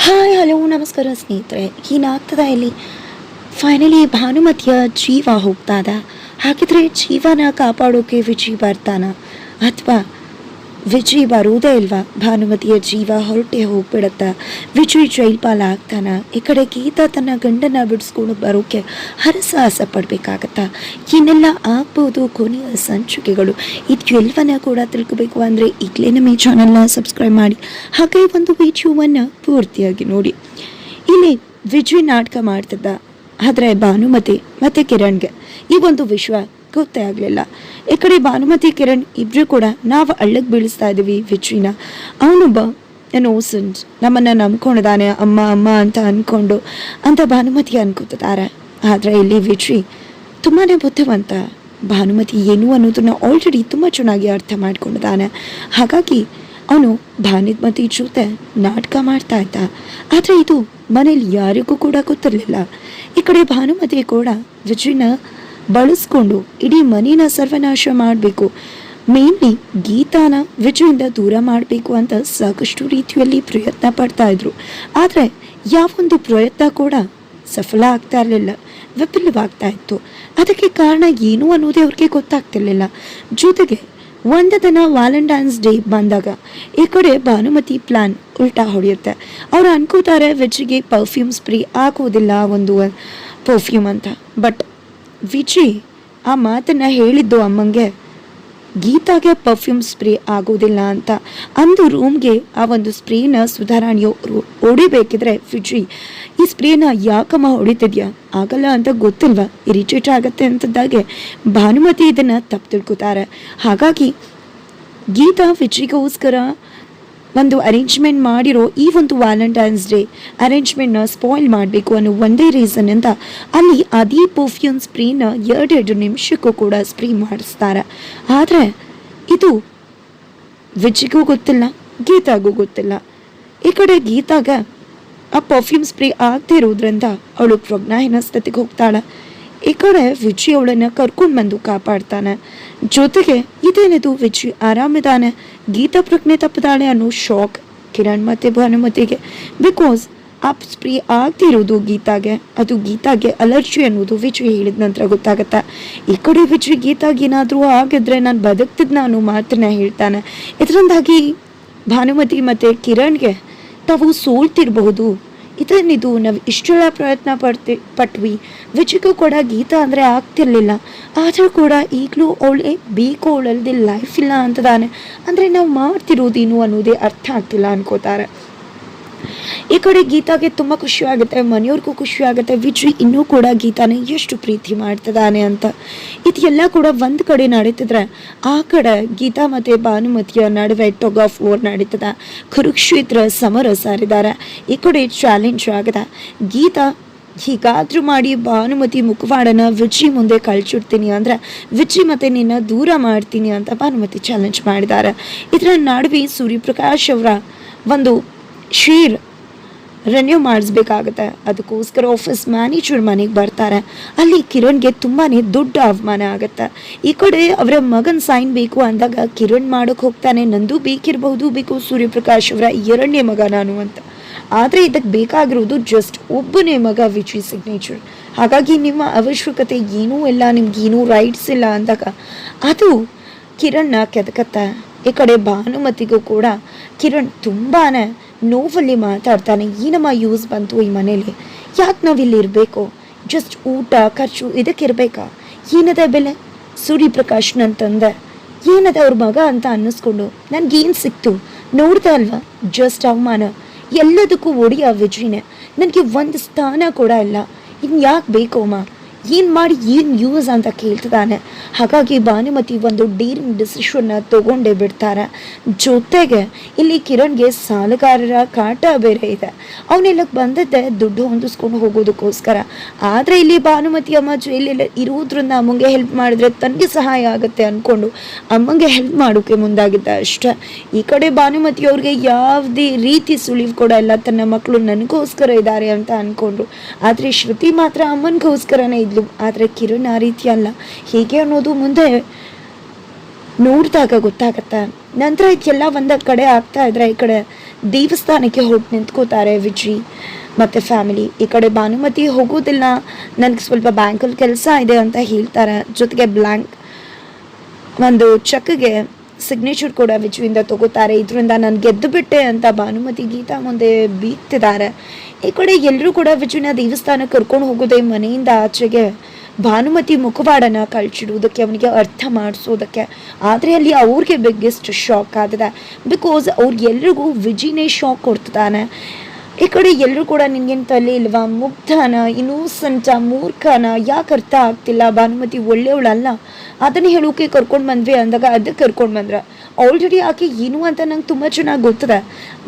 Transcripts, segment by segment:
Hi, hello, ನಮಸ್ಕಾರ ಸ್ನೇಹಿತರೆ. ಏನಾಗ್ತದ ಇಲ್ಲಿ? ಫೈನಲಿ ಭಾನುಮತಿಯ ಜೀವ ಹೋಗ್ತಾ ಇದ ಹಾಗಿದ್ರೆ ಜೀವನ ಕಾಪಾಡೋಕೆ ವಿಜಯ್ ಬರ್ತಾನ. ಅಥವಾ ವಿಜಯ್ ಬರುವುದೇ ಇಲ್ವಾ? ಭಾನುಮತಿಯ ಜೀವ ಹೊರಟೆ ಹೋಗ್ಬಿಡತ್ತ? ವಿಜಯ್ ಜೈಲ್ ಪಾಲ ಆಗ್ತಾನ? ಈ ಕಡೆ ಗೀತಾ ತನ್ನ ಗಂಡನ ಬಿಡಿಸ್ಕೊಂಡು ಬರೋಕೆ ಹರಸಾಹಸ ಪಡಬೇಕಾಗತ್ತ? ಏನೆಲ್ಲ ಆಗ್ಬೋದು ಕೊನೆಯ ಸಂಚಿಕೆಗಳು. ಇದು ಎಲ್ಲವನ್ನ ಕೂಡ ತಿಳ್ಕೋಬೇಕು ಅಂದರೆ ಈಗಲೇ ನಮ್ಮ ಈ ಚಾನಲ್ನ ಸಬ್ಸ್ಕ್ರೈಬ್ ಮಾಡಿ. ಹಾಗೆ ಒಂದು ವಿಡಿಯೋವನ್ನು ಪೂರ್ತಿಯಾಗಿ ನೋಡಿ. ಇಲ್ಲಿ ವಿಜಯ್ ನಾಟಕ ಮಾಡ್ತಿದ್ದ. ಆದರೆ ಭಾನುಮತಿ ಮತ್ತು ಕಿರಣ್ಗೆ. ಈ ಒಂದು ವಿಶ್ವ ಗೊತ್ತೇ ಆಗಲಿಲ್ಲ. ಈ ಕಡೆ ಭಾನುಮತಿ, ಕಿರಣ್ ಇಬ್ರು ಕೂಡ ನಾವು ಅಳ್ಳಕ್ಕೆ ಬೀಳಿಸ್ತಾ ಇದ್ದೀವಿ ವಿಚ್ವಿನ ಅವನೊಬ್ಬ ನೋಸೆಂಟ್ ನಮ್ಮನ್ನು ನಂಬ್ಕೊಂಡಿದ್ದಾನೆ ಅಮ್ಮ ಅಮ್ಮ ಅಂತ ಅಂದ್ಕೊಂಡು ಅಂತ ಭಾನುಮತಿ ಅನ್ಕೋತಿದ್ದಾರೆ ಆದರೆ ಇಲ್ಲಿ ವಿಚ್ವಿ ತುಂಬಾ ಬುದ್ಧಿವಂತ. ಭಾನುಮತಿ ಏನು ಅನ್ನೋದನ್ನು ಆಲ್ರೆಡಿ ತುಂಬ ಚೆನ್ನಾಗಿ ಅರ್ಥ ಮಾಡ್ಕೊಂಡಿದ್ದಾನೆ ಹಾಗಾಗಿ ಅವನು ಭಾನುಮತಿ ಜೊತೆ ನಾಟಕ ಮಾಡ್ತಾ ಇದ್ದ. ಆದರೆ ಇದು ಮನೇಲಿ ಯಾರಿಗೂ ಕೂಡ ಗೊತ್ತಿರಲಿಲ್ಲ. ಈ ಕಡೆ ಭಾನುಮತಿ ಕೂಡ ವಿಜಯನ ಬಳಸ್ಕೊಂಡು ಇಡೀ ಮನೇನ ಸರ್ವನಾಶ ಮಾಡಬೇಕು. ಮೇನ್ಲಿ ಗೀತಾನ ವಿಜಯಿಂದ ದೂರ ಮಾಡಬೇಕು ಅಂತ ಸಾಕಷ್ಟು ರೀತಿಯಲ್ಲಿ ಪ್ರಯತ್ನ ಪಡ್ತಾ ಇದ್ರು. ಆದರೆ ಯಾವೊಂದು ಪ್ರಯತ್ನ ಕೂಡ ಸಫಲ ಆಗ್ತಾ ಇರಲಿಲ್ಲ, ವಿಫಲವಾಗ್ತಾ ಇತ್ತು. ಅದಕ್ಕೆ ಕಾರಣ ಏನು ಅನ್ನೋದೇ ಅವ್ರಿಗೆ ಗೊತ್ತಾಗ್ತಿರ್ಲಿಲ್ಲ. ಜೊತೆಗೆ ಒಂದು ದಿನ ವ್ಯಾಲೆಂಟೈನ್ಸ್ ಡೇ ಬಂದಾಗ ಈ ಕಡೆ ಭಾನುಮತಿ ಪ್ಲಾನ್ ಉಲ್ಟಾ ಹೊಡೆಯುತ್ತೆ. ಅವ್ರು ಅನ್ಕೋತಾರೆ ವಿಜಿಗೆ ಪರ್ಫ್ಯೂಮ್ ಸ್ಪ್ರೇ ಆಗೋದಿಲ್ಲ ಒಂದು ಪರ್ಫ್ಯೂಮ್ ಅಂತ. ಬಟ್ ವಿಜಿ, ಆ ಮಾತನ್ನು ಹೇಳಿದ್ದು ಅಮ್ಮಂಗೆ, ಗೀತಾಗೆ ಪರ್ಫ್ಯೂಮ್ ಸ್ಪ್ರೇ ಆಗೋದಿಲ್ಲ ಅಂತ. ಅಂದು ರೂಮ್ಗೆ ಆ ಒಂದು ಸ್ಪ್ರೇನ ಸುಧಾರಾಣಿಯವರು ಹೊಡಿಬೇಕಿದ್ರೆ ಫಿಜ್ರಿ ಈ ಸ್ಪ್ರೇನ ಯಾಕಮ್ಮ ಹೊಡಿತಿದ್ಯಾ? ಆಗಲ್ಲ ಅಂತ ಗೊತ್ತಿಲ್ವಾ? ಇರಿಟೇಟ್ ಆಗುತ್ತೆ ಅಂತದ್ದಾಗೆ ಭಾನುಮತಿ ಇದನ್ನು ತಪ್ಪು ತಿಳ್ಕೊತಾರೆ ಹಾಗಾಗಿ ಗೀತಾ ವಿಜಯ್ಗೋಸ್ಕರ ಒಂದು ಅರೇಂಜ್ಮೆಂಟ್ ಮಾಡಿರೋ ಈ ಒಂದು ವ್ಯಾಲೆಂಟೈನ್ಸ್ ಡೇ ಅರೇಂಜ್ಮೆಂಟ್ನ ಸ್ಪಾಯ್ಲ್ ಮಾಡಬೇಕು ಅನ್ನೋ ಒಂದೇ ರೀಸನ್ ಅಂತ ಅಲ್ಲಿ ಅದೇ ಪರ್ಫ್ಯೂಮ್ ಸ್ಪ್ರೇನ ಎರಡೆರಡು ನಿಮಿಷಕ್ಕೂ ಕೂಡ ಸ್ಪ್ರೇ ಮಾಡಿಸ್ತಾರೆ. ಆದರೆ ಇದು ವಿಜಿಗೂ ಗೊತ್ತಿಲ್ಲ, ಗೀತಾಗೂ ಗೊತ್ತಿಲ್ಲ. ಈ ಕಡೆ ಗೀತಾಗ ಆ ಪರ್ಫ್ಯೂಮ್ ಸ್ಪ್ರೇ ಆಗದೆ ಇರೋದ್ರಿಂದ ಅವಳು ಪ್ರಜ್ಞಾಹೀನ ಸ್ಥಿತಿಗೆ ಹೋಗ್ತಾಳೆ. ಈ ಕಡೆ ವಿಜಿ ಅವಳನ್ನು ಕರ್ಕೊಂಡು ಬಂದು ಕಾಪಾಡ್ತಾನೆ. ಜೊತೆಗೆ ಇದೇನಿದು ವಿಜಿ ಆರಾಮಿದಾನೆ, ಗೀತಾ ಪ್ರಜ್ಞೆ ತಪ್ಪದಾಳೆ ಅನ್ನೋ ಶಾಕ್ ಕಿರಣ್ ಮತ್ತು ಭಾನುಮತಿಗೆ. ಬಿಕಾಸ್ ಅಪ್ ಸ್ಪ್ರೀ ಆಗ್ತಿರೋದು ಗೀತಾಗೆ, ಅದು ಗೀತಾಗೆ ಅಲರ್ಜಿ ಅನ್ನೋದು ವಿಜಿ ಹೇಳಿದ ನಂತರ ಗೊತ್ತಾಗತ್ತೆ. ಈ ಕಡೆ ವಿಜಿ ಗೀತಾಗೆ ಏನಾದರೂ ಆಗಿದ್ರೆ ನಾನು ಬದುಕ್ತಿದ್ ನಾನು ಮಾತನ್ನ ಹೇಳ್ತಾನೆ. ಇದರಿಂದಾಗಿ ಭಾನುಮತಿ ಮತ್ತು ಕಿರಣ್ಗೆ ತಾವು ಸೋಲ್ತಿರಬಹುದು. ಇದನ್ನಿದು ನಾವು ಇಷ್ಟೆಲ್ಲ ಪ್ರಯತ್ನ ಪಡ್ತಿ ಪಟ್ವಿ. ವಿಜಯ್ಗೂ ಕೂಡ ಗೀತಾ ಅಂದರೆ ಆಗ್ತಿರ್ಲಿಲ್ಲ. ಆದರೂ ಕೂಡ ಈಗಲೂ ಅವಳೇ ಬೇಕು ಅವಳಲ್ದೆ ಲೈಫ್ ಇಲ್ಲ ಅಂತದಾನೆ ಅಂದರೆ ನಾವು ಮಾಡ್ತಿರೋದೇನು ಅನ್ನೋದೇ ಅರ್ಥ ಆಗ್ತಿಲ್ಲ ಅನ್ಕೋತಾರೆ. ಈ ಕಡೆ ಗೀತಾಗೆ ತುಂಬ ಖುಷಿ ಆಗುತ್ತೆ ಮನೆಯವ್ರಿಗೂ ಖುಷಿ ಆಗುತ್ತೆ ವಿಜಯ್ ಇನ್ನೂ ಕೂಡ ಗೀತಾನ ಎಷ್ಟು ಪ್ರೀತಿ ಮಾಡ್ತಿದ್ದಾನೆ ಅಂತ. ಇದೆಲ್ಲ ಕೂಡ ಒಂದು ಕಡೆ ನಡೀತಿದ್ರೆ ಆ ಕಡೆ ಗೀತಾ ಮತ್ತು ಭಾನುಮತಿಯ ನಡುವೆ ಟೊಗ್ ಆಫ್ ಓರ್ ನಡೀತದೆ. ಕುರುಕ್ಷೇತ್ರ ಸಮರ ಸಾರಿದ್ದಾರೆ. ಈ ಕಡೆ ಚಾಲೆಂಜ್ ಆಗಿದೆ. ಗೀತಾ ಹೀಗಾದ್ರೂ ಮಾಡಿ ಭಾನುಮತಿ ಮುಖವಾಡನ ವಿಜಿ ಮುಂದೆ ಕಳ್ಚಿಡ್ತೀನಿ ಅಂದರೆ ವಿಜಿ ಮತ್ತೆ ನಿನ್ನ ದೂರ ಮಾಡ್ತೀನಿ ಅಂತ ಭಾನುಮತಿ ಚಾಲೆಂಜ್ ಮಾಡಿದ್ದಾರೆ. ಇದರ ನಡುವೆ ಸೂರ್ಯಪ್ರಕಾಶ್ ಅವರ ಒಂದು ಶೀರ್ ರೆನ್ಯೂ ಮಾಡಿಸ್ಬೇಕಾಗತ್ತೆ. ಅದಕ್ಕೋಸ್ಕರ ಆಫೀಸ್ ಮ್ಯಾನೇಜರ್ ಮನೆಗೆ ಬರ್ತಾರೆ. ಅಲ್ಲಿ ಕಿರಣ್ಗೆ ತುಂಬಾ ದೊಡ್ಡ ಅವಮಾನ ಆಗುತ್ತೆ. ಈ ಕಡೆ ಅವರ ಮಗನ ಸೈನ್ ಬೇಕು ಅಂದಾಗ ಕಿರಣ್ ಮಾಡೋಕೆ ಹೋಗ್ತಾನೆ. ನಂದು ಬೇಕಿರಬಹುದು ಬೇಕು ಸೂರ್ಯಪ್ರಕಾಶ್ ಅವರ ಎರಡನೇ ಮಗ ನಾನು ಅಂತ. ಆದರೆ ಇದಕ್ಕೆ ಬೇಕಾಗಿರೋದು ಜಸ್ಟ್ ಒಬ್ಬನೇ ಮಗ ವಿಚಿ ಸಿಗ್ನೇಚರ್ ಹಾಗಾಗಿ ನಿಮ್ಮ ಅವಶ್ಯಕತೆ ಏನೂ ಇಲ್ಲ, ನಿಮ್ಗೆ ಏನೂ ರೈಟ್ಸ್ ಇಲ್ಲ ಅಂದಾಗ ಅದು ಕಿರಣ್ನ ಕೆದಕತ್ತೆ. ಈ ಕಡೆ ಭಾನುಮತಿಗೂ ಕೂಡ ಕಿರಣ್ ತುಂಬಾ ನೋವಲ್ಲಿ ಮಾತಾಡ್ತಾನೆ, ಏನಮ್ಮ ಯೂಸ್ ಬಂತು ಈ ಮನೇಲಿ? ಯಾಕೆ ನಾವಿಲ್ಲಿ ಇರಬೇಕು? ಜಸ್ಟ್ ಊಟ, ಖರ್ಚು, ಇದಕ್ಕೆ ಇರಬೇಕಾ? ಏನದ ಬೆಲೆ? ಸೂರ್ಯಪ್ರಕಾಶ್ ನನ್ನ ತಂದೆ. ಏನದ ಅವ್ರ ಮಗ ಅಂತ ಅನ್ನಿಸ್ಕೊಂಡು ನನಗೇನು ಸಿಕ್ತು? ನೋಡ್ತಾ ಅಲ್ವಾ? ಜಸ್ಟ್ ಅವಮಾನ. ಎಲ್ಲದಕ್ಕೂ ಒಡೆಯ ವಿಜಯನೇ. ನನಗೆ ಒಂದು ಸ್ಥಾನ ಕೂಡ ಇಲ್ಲ. ಇನ್ನು ಯಾಕೆ ಬೇಕು ಅಮ್ಮ? ಏನು ಮಾಡಿ ಏನು ಯೂಸ್ ಅಂತ ಕೇಳ್ತಿದ್ದಾನೆ. ಹಾಗಾಗಿ ಭಾನುಮತಿ ಒಂದು ಡೀರಿಂಗ್ ಡಿಸಿಷನ್ನ ತಗೊಂಡೇ ಬಿಡ್ತಾರೆ. ಜೊತೆಗೆ ಇಲ್ಲಿ ಕಿರಣ್ಗೆ ಸಾಲಗಾರರ ಕಾಟ ಬೇರೆ ಇದೆ. ಅವನಿಲ್ಲಕ್ಕೆ ಬಂದದ್ದೆ ದುಡ್ಡು ಹೊಂದಿಸ್ಕೊಂಡು ಹೋಗೋದಕ್ಕೋಸ್ಕರ. ಆದರೆ ಇಲ್ಲಿ ಭಾನುಮತಿ ಅಮ್ಮ ಜೈಲಲ್ಲಿ ಇರುವುದರಿಂದ ಅಮ್ಮಂಗೆ ಹೆಲ್ಪ್ ಮಾಡಿದ್ರೆ ತನಗೆ ಸಹಾಯ ಆಗುತ್ತೆ ಅಂದ್ಕೊಂಡು ಅಮ್ಮಂಗೆ ಹೆಲ್ಪ್ ಮಾಡೋಕ್ಕೆ ಮುಂದಾಗಿದ್ದ ಅಷ್ಟೇ. ಈ ಕಡೆ ಭಾನುಮತಿ ಅವ್ರಿಗೆ ಯಾವುದೇ ರೀತಿ ಸುಳಿವು ಕೂಡ ಇಲ್ಲ. ತನ್ನ ಮಕ್ಕಳು ನನಗೋಸ್ಕರ ಇದ್ದಾರೆ ಅಂತ ಅಂದ್ಕೊಂಡ್ರು ಆದರೆ ಶ್ರುತಿ ಮಾತ್ರ ಅಮ್ಮನಿಗೋಸ್ಕರನೇ ಇದ್ಲು. ಆದರೆ ಕಿರಣ್ ಆ ರೀತಿ ಅಲ್ಲ. ಹೇಗೆ ಅನ್ನೋದು ಮುಂದೆ ನೋಡಿದಾಗ ಗೊತ್ತಾಗತ್ತೆ? ನಂತರ ಇದೆಲ್ಲ ಒಂದ ಕಡೆ ಆಗ್ತಾ ಇದ್ರೆ ಈ ಕಡೆ ದೇವಸ್ಥಾನಕ್ಕೆ ಹೋಗಿ ನಿಂತ್ಕೋತಾರೆ ವಿಜಿ ಮತ್ತು ಫ್ಯಾಮಿಲಿ ಈ ಕಡೆ ಭಾನುಮತಿ ಹೋಗೋದಿಲ್ಲ. ನನಗೆ ಸ್ವಲ್ಪ ಬ್ಯಾಂಕಲ್ಲಿ ಕೆಲಸ ಇದೆ ಅಂತ ಹೇಳ್ತಾರೆ. ಜೊತೆಗೆ ಬ್ಲ್ಯಾಂಕ್ ಒಂದು ಚೆಕ್ಗೆ ಸಿಗ್ನೇಚರ್ ಕೂಡ ವಿಜುವಿಂದ ತಗೋತಾರೆ. ಇದರಿಂದ ನಾನು ಗೆದ್ದು ಬಿಟ್ಟೆ ಅಂತ ಭಾನುಮತಿ ಗೀತಾ ಮುಂದೆ ಬೀಗ್ತಿದ್ದಾರೆ ಈ ಕಡೆ ಎಲ್ಲರೂ ಕೂಡ ವಿಜುವಿನ ದೇವಸ್ಥಾನಕ್ಕೆ ಕರ್ಕೊಂಡು ಹೋಗೋದೆ ಮನೆಯಿಂದ ಆಚೆಗೆ ಭಾನುಮತಿ ಮುಖವಾಡನ ಕಳ್ಚಿಡುವುದಕ್ಕೆ ಅವನಿಗೆ ಅರ್ಥ ಮಾಡಿಸೋದಕ್ಕೆ. ಆದರೆ ಅಲ್ಲಿ ಅವ್ರಿಗೆ ಬಿಗ್ಗೆಸ್ಟ್ ಶಾಕ್ ಆಗಿದೆ ಬಿಕಾಸ್ ಅವ್ರಿಗೆಲ್ರಿಗೂ ವಿಜಿನೇ ಶಾಕ್ ಕೊಡ್ತಿದ್ದಾನೆ ಈ ಕಡೆ ಎಲ್ಲರೂ ಕೂಡ ನಿನಗೇನು ತಲೆ ಇಲ್ವಾ? ಮುಗ್ಧನ ಇನ್ನೂಸಂಟ ಮೂರ್ಖನ, ಯಾಕೆ ಅರ್ಥ ಆಗ್ತಿಲ್ಲ? ಭಾನುಮತಿ ಒಳ್ಳೆಯವಳಲ್ಲ. ಅದನ್ನ ಹೇಳೋಕೆ ಕರ್ಕೊಂಡು ಬಂದ್ವಿ ಅಂದಾಗ ಅದಕ್ಕೆ ಕರ್ಕೊಂಡು ಬಂದ್ರ. ಆಲ್ರೆಡಿ ಆಕೆ ಏನು ಅಂತ ನಂಗೆ ತುಂಬ ಚೆನ್ನಾಗಿ ಗೊತ್ತಿದೆ.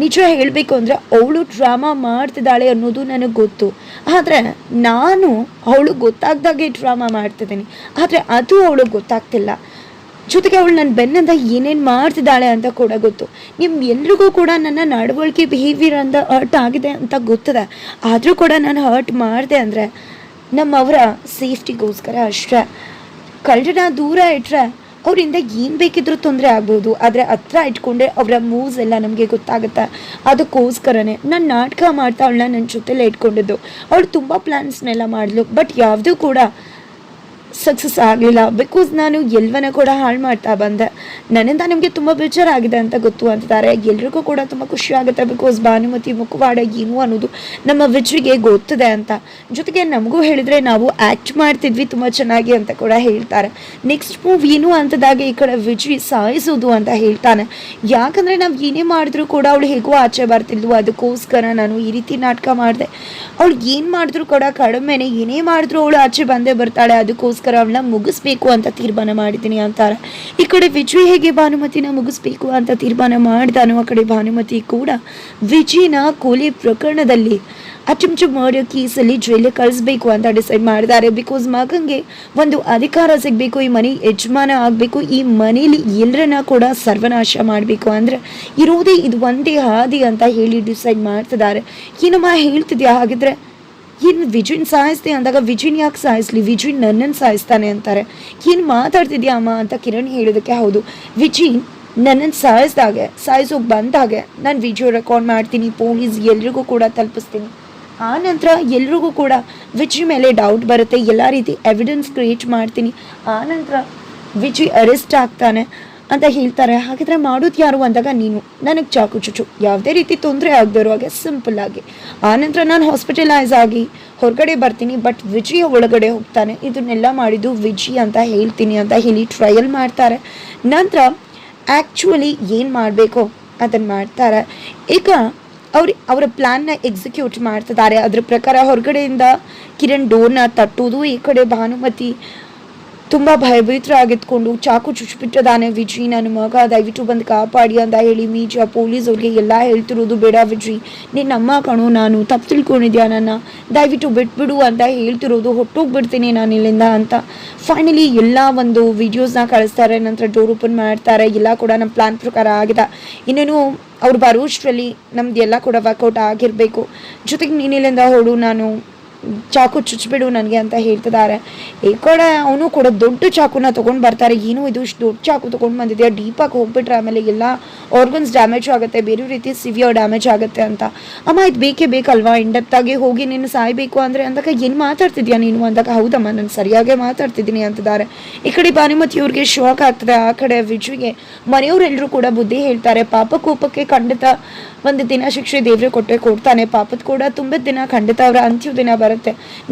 ನಿಜ ಹೇಳಬೇಕು ಅಂದರೆ ಅವಳು ಡ್ರಾಮಾ ಮಾಡ್ತಿದ್ದಾಳೆ ಅನ್ನೋದು ನನಗೆ ಗೊತ್ತು. ಆದರೆ ನಾನು ಅವಳು ಗೊತ್ತಾಗ್ದಾಗೆ ಡ್ರಾಮಾ ಮಾಡ್ತಿದ್ದೀನಿ. ಆದರೆ ಅದು ಅವಳಿಗೆ ಗೊತ್ತಾಗ್ತಿಲ್ಲ. ಜೊತೆಗೆ ಅವಳು ನನ್ನ ಬೆನ್ನಂದ ಏನೇನು ಮಾಡ್ತಿದ್ದಾಳೆ ಅಂತ ಕೂಡ ಗೊತ್ತು. ನಿಮ್ಮ ಎಲ್ರಿಗೂ ಕೂಡ ನನ್ನ ನಡವಳಿಕೆ ಬಿಹೇವಿಯರ್ ಅಂತ ಹರ್ಟ್ ಆಗಿದೆ ಅಂತ ಗೊತ್ತದೆ. ಆದರೂ ಕೂಡ ನಾನು ಹರ್ಟ್ ಮಾಡಿದೆ ಅಂದರೆ ನಮ್ಮವರ ಸೇಫ್ಟಿಗೋಸ್ಕರ ಅಷ್ಟೇ. ಕಳ್ಳರನ್ನ ದೂರ ಇಟ್ಟರೆ ಅವರಿಂದ ಏನು ಬೇಕಿದ್ರೂ ತೊಂದರೆ ಆಗ್ಬೋದು. ಆದರೆ ಹತ್ರ ಇಟ್ಕೊಂಡ್ರೆ ಅವರ ಮೂವ್ಸ್ ಎಲ್ಲ ನಮಗೆ ಗೊತ್ತಾಗುತ್ತೆ. ಅದಕ್ಕೋಸ್ಕರನೇ ನಾನು ನಾಟಕ ಮಾಡ್ತಾ ಅವಳನ್ನ ನನ್ನ ಜೊತೆಲೇ ಇಟ್ಕೊಂಡಿದ್ದು. ಅವಳು ತುಂಬ ಪ್ಲ್ಯಾನ್ಸ್ನೆಲ್ಲ ಮಾಡಿದ್ಲು ಬಟ್ ಯಾವುದೂ ಕೂಡ ಸಕ್ಸಸ್ ಆಗಲಿಲ್ಲ ಬಿಕಾಸ್ ನಾನು ಎಲ್ವನ ಕೂಡ ಹಾಳು ಮಾಡ್ತಾ ಬಂದೆ. ನನ್ನಿಂದ ನಿಮಗೆ ತುಂಬ ಬೇಜಾರಾಗಿದೆ ಅಂತ ಗೊತ್ತು ಅಂತಿದ್ದಾರೆ. ಎಲ್ರಿಗೂ ಕೂಡ ತುಂಬ ಖುಷಿ ಆಗುತ್ತೆ. ಬಿಕಾಸ್ ಭಾನುಮತಿ, ಮುಖವಾಡ, ಏನು ಅನ್ನೋದು ನಮ್ಮ ವಿಜ್ರಿಗೆ ಗೊತ್ತಿದೆ ಅಂತ. ಜೊತೆಗೆ ನಮಗೂ ಹೇಳಿದರೆ ನಾವು ಆ್ಯಕ್ಟ್ ಮಾಡ್ತಿದ್ವಿ ತುಂಬ ಚೆನ್ನಾಗಿ ಅಂತ ಕೂಡ ಹೇಳ್ತಾರೆ. ನೆಕ್ಸ್ಟ್ ಮೂವ್ ಏನು ಅಂತದಾಗ ಈ ಕಡೆ ವಿಜ್ರಿ ಸಾಯಿಸೋದು ಅಂತ ಹೇಳ್ತಾನೆ. ಯಾಕಂದರೆ ನಾವು ಏನೇ ಮಾಡಿದ್ರು ಕೂಡ ಅವಳು ಹೇಗೋ ಆಚೆ ಬರ್ತಿದ್ಲು. ಅದಕ್ಕೋಸ್ಕರ ನಾನು ಈ ರೀತಿ ನಾಟಕ ಮಾಡಿದೆ. ಅವಳು ಏನು ಮಾಡಿದ್ರು ಕೂಡ ಕಡಿಮೆನೆ ಏನೇ ಮಾಡಿದ್ರು ಅವಳು ಆಚೆ ಬಂದೇ ಬರ್ತಾಳೆ. ಅದಕ್ಕೋಸ್ಕರ ಅವಳನ್ನ ಮುಗಿಸ್ಬೇಕು ಅಂತ ತೀರ್ಮಾನ ಮಾಡಿದ್ದೀನಿ ಅಂತಾರೆ. ಈ ಕಡೆ ವಿಜಯ್ ಹೇಗೆ ಭಾನುಮತಿನ ಮುಗಿಸ್ಬೇಕು ಅಂತ ತೀರ್ಮಾನ ಮಾಡಿದಾನೋ ಆ ಕಡೆ ಭಾನುಮತಿ ಕೂಡ ವಿಜಯ್ನ ಕೊಲೆ ಪ್ರಕರಣದಲ್ಲಿ ಅಚ್ಚುಮ್ಚು ಮರ್ಡರ್ ಕೇಸಲ್ಲಿ ಜೈಲಿಗೆ ಕಳಿಸ್ಬೇಕು ಅಂತ ಡಿಸೈಡ್ ಮಾಡಿದ್ದಾರೆ. ಬಿಕಾಸ್ ಮಗಂಗೆ ಒಂದು ಅಧಿಕಾರ ಸಿಗಬೇಕು, ಈ ಮನೆ ಯಜಮಾನ ಆಗಬೇಕು, ಈ ಮನೇಲಿ ಎಲ್ಲರನ್ನ ಕೂಡ ಸರ್ವನಾಶ ಮಾಡಬೇಕು ಅಂದರೆ ಇರೋದೇ ಇದು ಒಂದೇ ಹಾದಿ ಅಂತ ಹೇಳಿ ಡಿಸೈಡ್ ಮಾಡ್ತಿದ್ದಾರೆ. ಏನಮ್ಮ ಹೇಳ್ತಿದ್ಯಾ? ಹಾಗಿದ್ರೆ ಏನು ವಿಜಿನ್ ಸಾಯಿಸ್ತೀಯ ಅಂದಾಗ ವಿಜಿನ್ ಯಾಕೆ ಸಾಯಿಸ್ಲಿ? ವಿಜಿನ್ ನನ್ನನ್ನು ಸಾಯಿಸ್ತಾನೆ ಅಂತಾರೆ. ಏನು ಮಾತಾಡ್ತಿದ್ಯಾ ಅಮ್ಮ ಅಂತ ಕಿರಣ್ ಹೇಳೋದಕ್ಕೆ ಹೌದು. ವಿಜಿನ್ ನನ್ನನ್ನು ಸಾಯಿಸ್ದಾಗೆ, ಸಾಯಿಸೋಕೆ ಬಂದಾಗೆ ನಾನು ವಿಡಿಯೋ ರೆಕಾರ್ಡ್ ಮಾಡ್ತೀನಿ, ಪೊಲೀಸ್ ಎಲ್ರಿಗೂ ಕೂಡ ತಲುಪಿಸ್ತೀನಿ. ಆ ನಂತರ ಎಲ್ರಿಗೂ ಕೂಡ ವಿಜಿ ಮೇಲೆ ಡೌಟ್ ಬರುತ್ತೆ, ಎಲ್ಲ ರೀತಿ ಎವಿಡೆನ್ಸ್ ಕ್ರಿಯೇಟ್ ಮಾಡ್ತೀನಿ. ಆ ನಂತರ ವಿಜಿ ಅರೆಸ್ಟ್ ಆಗ್ತಾನೆ. ಅಂತ ಹೇಳ್ತಾರೆ. ಹಾಗಿದ್ರೆ ಮಾಡೋದು ಯಾರು ಅಂದಾಗ ನೀನು. ನನಗೆ ಚಾಕು ಚುಚು ಯಾವುದೇ ರೀತಿ ತೊಂದರೆ ಆಗದೆ ಇರುವಾಗ ಸಿಂಪಲ್ ಆಗಿ. ಆನಂತರ ನಾನು ಹಾಸ್ಪಿಟಲೈಸ್ ಆಗಿ ಹೊರಗಡೆ ಬರ್ತೀನಿ ಬಟ್ ವಿಜಯ ಒಳಗಡೆ ಹೋಗ್ತಾನೆ. ಇದನ್ನೆಲ್ಲ ಮಾಡಿದ್ದು ವಿಜಿ ಅಂತ ಹೇಳ್ತೀನಿ ಅಂತ ಹೇಳಿ ಟ್ರಯಲ್ ಮಾಡ್ತಾರೆ. ನಂತರ ಆ್ಯಕ್ಚುಲಿ ಏನು ಮಾಡಬೇಕು ಅದನ್ನು ಮಾಡ್ತಾರೆ. ಈಗ ಅವ್ರು, ಅವರ ಪ್ಲ್ಯಾನ್ನ ಎಕ್ಸಿಕ್ಯೂಟ್ ಮಾಡ್ತಿದ್ದಾರೆ. ಅದ್ರ ಪ್ರಕಾರ ಹೊರಗಡೆಯಿಂದ ಕಿರಣ್ ಡೋರ್ನ ತಟ್ಟೋದು, ಈ ಕಡೆ ಭಾನುಮತಿ ತುಂಬ ಭಯಭೀತರಾಗಿದ್ಕೊಂಡು ಚಾಕು ಚುಚ್ಚಿಬಿಟ್ಟಿದ್ದಾನೆ ವಿಜಿ. ನನ್ನ ಮಗ, ದಯವಿಟ್ಟು ಬಂದು ಕಾಪಾಡಿ ಅಂತ ಹೇಳಿ ಮೀಜ ಪೊಲೀಸ್ ಅವ್ರಿಗೆ ಎಲ್ಲ ಹೇಳ್ತಿರೋದು ಬೇಡ ವಿಜಿ. ನಿನ್ನ ಅಮ್ಮ ಕಣೋ, ನಾನು ತಪ್ಪು ತಿಳ್ಕೊಂಡಿದ್ಯಾ ನನ್ನ? ದಯವಿಟ್ಟು ಬಿಟ್ಬಿಡು ಅಂತ ಹೇಳ್ತಿರೋದು ಹೊಟ್ಟೋಗ್ಬಿಡ್ತೀನಿ ನಾನು ಇಲ್ಲಿಂದ ಅಂತ. ಫೈನಲಿ ಎಲ್ಲ ಒಂದು ವಿಡಿಯೋಸ್ನ ಕಳಿಸ್ತಾರೆ, ನಂತರ ಡೋರ್ ಓಪನ್ ಮಾಡ್ತಾರೆ, ಎಲ್ಲ ಕೂಡ ನಮ್ಮ ಪ್ಲಾನ್ ಪ್ರಕಾರ ಆಗಿದೆ. ಇನ್ನೇನು ಅವ್ರು ಬರೋಷ್ಟರಲ್ಲಿ ನಮ್ದು ಎಲ್ಲ ಕೂಡ ವರ್ಕೌಟ್ ಆಗಿರಬೇಕು. ಜೊತೆಗೆ ನೀನಿಲ್ಲಿಂದ ಹೊಡು ನಾನು ಚಾಕು ಚುಚ್ಚಿಬಿಡು ನನಗೆ ಅಂತ ಹೇಳ್ತಿದ್ದಾರೆ. ಈ ಅವನು ಕೂಡ ದೊಡ್ಡ ಚಾಕುನ ತೊಗೊಂಡು ಬರ್ತಾರೆ. ಏನು ಇದು ಇಷ್ಟು ದೊಡ್ಡ ಚಾಕು ತೊಗೊಂಡು ಬಂದಿದೆಯಾ? ಡೀಪಾಗಿ ಹೋಗ್ಬಿಟ್ರೆ ಆಮೇಲೆ ಎಲ್ಲ ಆರ್ಗನ್ಸ್ ಡ್ಯಾಮೇಜ್ ಆಗುತ್ತೆ. ಬೇರೆ ರೀತಿ ಸಿವಿಯರ್ ಡ್ಯಾಮೇಜ್ ಆಗುತ್ತೆ ಅಂತ. ಅಮ್ಮ, ಇದು ಬೇಕೇ ಬೇಕಲ್ವಾ? ಇಂಡೆಪ್ತಾಗಿ ಹೋಗಿ ನೀನು ಸಾಯಬೇಕು ಅಂದರೆ ಅಂದಾಗ ಏನು ಮಾತಾಡ್ತಿದ್ಯಾ ನೀನು ಅಂದಾಗ? ಹೌದಮ್ಮ, ನಾನು ಸರಿಯಾಗೇ ಮಾತಾಡ್ತಿದ್ದೀನಿ ಅಂತಿದ್ದಾರೆ. ಈ ಕಡೆ ಭಾನುಮತಿ ಇವ್ರಿಗೆ ಶಾಕ್ ಆಗ್ತದೆ. ಆ ಕಡೆ ವಿಜುಗೆ ಮನೆಯವರೆಲ್ಲರೂ ಕೂಡ ಬುದ್ಧಿ ಹೇಳ್ತಾರೆ. ಪಾಪ ಕೋಪಕ್ಕೆ ಖಂಡಿತ ಒಂದು ದಿನ ಶಿಕ್ಷೆ ದೇವ್ರೆ ಕೊಟ್ಟೆ ಕೊಡ್ತಾನೆ. ಪಾಪದ ಕೂಡ ತುಂಬ ದಿನ ಖಂಡಿತ ಅವರ ಅಂತ್ಯ ದಿನ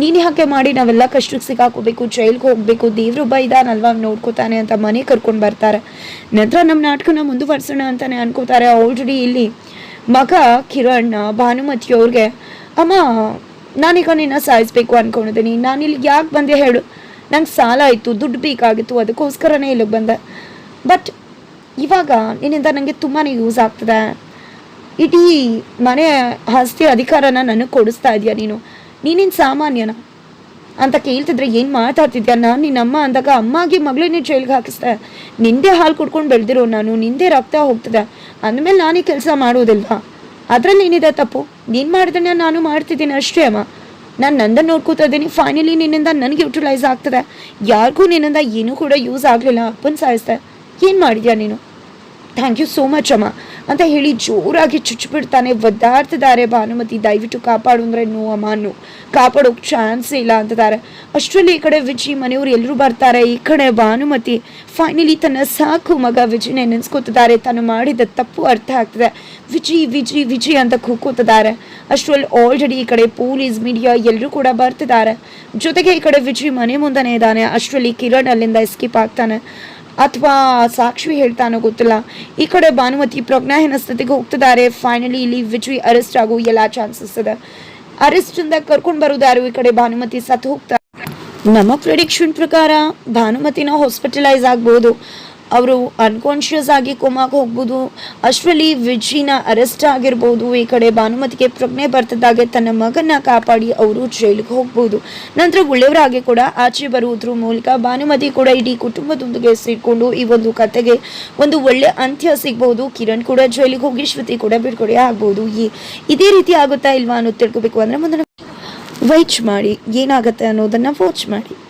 ನೀನು ಯಾಕೆ ಮಾಡಿ ನಾವೆಲ್ಲ ಕಷ್ಟಕ್ಕೆ ಸಿಕ್ಕಾಕೋಬೇಕು ಜೈಲ್ಗೆ ಹೋಗಬೇಕು, ದೇವರು ಒಬ್ಬ ಇದಾನಲ್ವಾ ನೋಡ್ಕೋತಾನೆ ಅಂತ ಮನೆ ಕರ್ಕೊಂಡು ಬರ್ತಾರೆ. ನಂತರ ನಮ್ಮ ನಾಟಕನ ಮುಂದುವರ್ಸೋಣ ಅಂತಾನೆ ಅನ್ಕೋತಾರೆ ಆಲ್ರೆಡಿ ಇಲ್ಲಿ. ಮಗ ಕಿರಣ್, ಭಾನುಮತಿ ಅವ್ರಿಗೆ, ಅಮ್ಮ, ನಾನೀಗ ನಿನ್ನ ಸಾಯಿಸ್ಬೇಕು ಅನ್ಕೊಂಡಿದ್ದೀನಿ. ನಾನು ಇಲ್ಲಿ ಯಾಕೆ ಬಂದೆ ಹೇಳು. ನಂಗೆ ಸಾಲ ಆಯಿತು, ದುಡ್ಡು ಬೇಕಾಗಿತ್ತು, ಅದಕ್ಕೋಸ್ಕರನೇ ಇಲ್ಲಿಗೆ ಬಂದೆ. ಬಟ್ ಇವಾಗ ನಿನ್ನಿಂದ ನನಗೆ ತುಂಬಾ ಯೂಸ್ ಆಗ್ತದೆ. ಇಡೀ ಮನೆ ಆಸ್ತಿ ಅಧಿಕಾರನ ನನಗೆ ಕೊಡಿಸ್ತಾ ಇದೆಯಾ ನೀನು. ನೀನಿನ್ ಸಾಮಾನ್ಯನ? ಅಂತ ಕೇಳ್ತಿದ್ರೆ ಏನು ಮಾತಾಡ್ತಿದ್ಯಾ? ನಾನು ನಿನ್ನಮ್ಮ ಅಂದಾಗ ಅಮ್ಮಾಗಿ ಮಗಳಿನೇ ಜೈಲ್ಗೆ ಹಾಕಿಸ್ದೆ. ನಿಂದೇ ಹಾಲು ಕುಡ್ಕೊಂಡು ಬೆಳೆದಿರೋ ನಾನು, ನಿಂದೆ ರಕ್ತ ಹೋಗ್ತದೆ. ಅಂದಮೇಲೆ ನಾನೇ ಕೆಲಸ ಮಾಡೋದಿಲ್ವಾ? ಅದ್ರಲ್ಲಿ ಏನಿದೆ ತಪ್ಪು? ನೀನು ಮಾಡಿದ್ರೆ ನಾನು ಮಾಡ್ತಿದ್ದೀನಿ ಅಷ್ಟೇ ಅಮ್ಮ. ನಾನು ನಂದನ್ನು ನೋಡ್ಕೋತಾ ಇದ್ದೀನಿ. ಫೈನಲಿ ನಿನ್ನಿಂದ ನನಗೆ ಯುಟಿಲೈಸ್ ಆಗ್ತದೆ. ಯಾರಿಗೂ ನಿನ್ನಿಂದ ಏನೂ ಕೂಡ ಯೂಸ್ ಆಗಲಿಲ್ಲ. ಅಪ್ಪನ ಸಾಯಿಸ್ದೆ. ಏನು ಮಾಡಿದ್ಯಾ ನೀನು? ಥ್ಯಾಂಕ್ ಯು ಸೋ ಮಚ್ ಅಮ್ಮ. ಅಂತ ಹೇಳಿ ಜೋರಾಗಿ ಚುಚ್ಚಿಬಿಡ್ತಾನೆ ಒದ್ದಾಡ್ತಿದ್ದಾರೆ ಭಾನುಮತಿ, ದಯವಿಟ್ಟು ಕಾಪಾಡು ಅಂದರೆ ನೋ ಅಮ್ಮ ನೋ ಕಾಪಾಡೋಕೆ ಚಾನ್ಸ್ ಇಲ್ಲ ಅಂತಿದ್ದಾರೆ. ಅಷ್ಟರಲ್ಲಿ ಈ ಕಡೆ ವಿಜಿ ಮನೆಯವರು ಎಲ್ಲರೂ ಬರ್ತಾರೆ. ಈ ಕಡೆ ಭಾನುಮತಿ ಫೈನಲಿ ತನ್ನ ಸಾಕು ಮಗ ವಿಜಿನೇ ನೆನೆಸ್ಕೊತಿದ್ದಾರೆ. ತಾನು ಮಾಡಿದ ತಪ್ಪು ಅರ್ಥ ಆಗ್ತದೆ. ವಿಜಿ ವಿಜಿ ವಿಜಿ ಅಂತ ಕೂಕೋತಿದ್ದಾರೆ. ಅಷ್ಟರಲ್ಲಿ ಆಲ್ರೆಡಿ ಈ ಕಡೆ ಪೊಲೀಸ್ ಮೀಡಿಯಾ ಎಲ್ಲರೂ ಕೂಡ ಬರ್ತಿದ್ದಾರೆ. ಜೊತೆಗೆ ಈ ಕಡೆ ವಿಜಿ ಮನೆ ಮುಂದೆನೇ ಇದ್ದಾನೆ. ಅಷ್ಟರಲ್ಲಿ ಕಿರಣ್ ಅಲ್ಲಿಂದ ಎಸ್ಕೇಪ್ ಆಗ್ತಾನೆ. ಅಥವಾ ಸಾಕ್ಷಿ ಹೇಳ್ತಾನೋ ಗೊತ್ತಿಲ್ಲ. ಈ ಕಡೆ ಭಾನುಮತಿ ಪ್ರಜ್ಞಾಹೀನ ಸ್ಥಿತಿಗೆ ಹೋಗ್ತಿದ್ದಾರೆ. ಫೈನಲಿ ಇಲ್ಲಿ ವಿಜಯ್ ಅರೆಸ್ಟ್ ಆಗೋ ಎಲ್ಲ ಚಾನ್ಸಸ್ ಇದೆ. ಅರೆಸ್ಟ್ ಇಂದ ಕರ್ಕೊಂಡು ಬರೋದಾರು ಈ ಕಡೆ ಭಾನುಮತಿ ಸತ್ತು ಹೋಗ್ತಾರೆ ನಮ್ಮ ಪ್ರಿಡಿಕ್ಷನ್ ಪ್ರಕಾರ ಭಾನುಮತಿನ ಹಾಸ್ಪಿಟಲೈಸ್ ಆಗ್ಬೋದು. ಅವರು ಅನ್ಕಾನ್ಷಿಯಸ್ ಆಗಿ ಕೊಮಾಕ್ ಹೋಗ್ಬೋದು. ಅಷ್ಟರಲ್ಲಿ ವಿಜಿನ ಅರೆಸ್ಟ್ ಆಗಿರ್ಬೋದು. ಈ ಕಡೆ ಭಾನುಮತಿಗೆ ಪ್ರಜ್ಞೆ ಬರ್ತದಾಗೆ ತನ್ನ ಮಗನ ಕಾಪಾಡಿ ಅವರು ಜೈಲಿಗೆ ಹೋಗ್ಬೋದು. ನಂತರ ಒಳ್ಳೆಯವರಾಗಿ ಕೂಡ ಆಚೆ ಬರುವುದ್ರ ಮೂಲಕ ಭಾನುಮತಿ ಕೂಡ ಇಡೀ ಕುಟುಂಬದೊಂದಿಗೆ ಸೇರಿಕೊಂಡು ಈ ಒಂದು ಕತೆಗೆ ಒಂದು ಒಳ್ಳೆ ಅಂತ್ಯ ಸಿಗ್ಬೋದು. ಕಿರಣ್ ಕೂಡ ಜೈಲಿಗೆ ಹೋಗಿ, ಶ್ರುತಿ ಕೂಡ ಬಿಡುಗಡೆ ಆಗ್ಬೋದು. ಈ, ಇದೇ ರೀತಿ ಆಗುತ್ತಾ ಇಲ್ವಾ ಅನ್ನೋದು ತಿಳ್ಕೊಬೇಕು. ಅಂದ್ರೆ ಮುಂದೆ ವೈಚ್ ಮಾಡಿ ಏನಾಗುತ್ತೆ ಅನ್ನೋದನ್ನು ವಾಚ್ ಮಾಡಿ.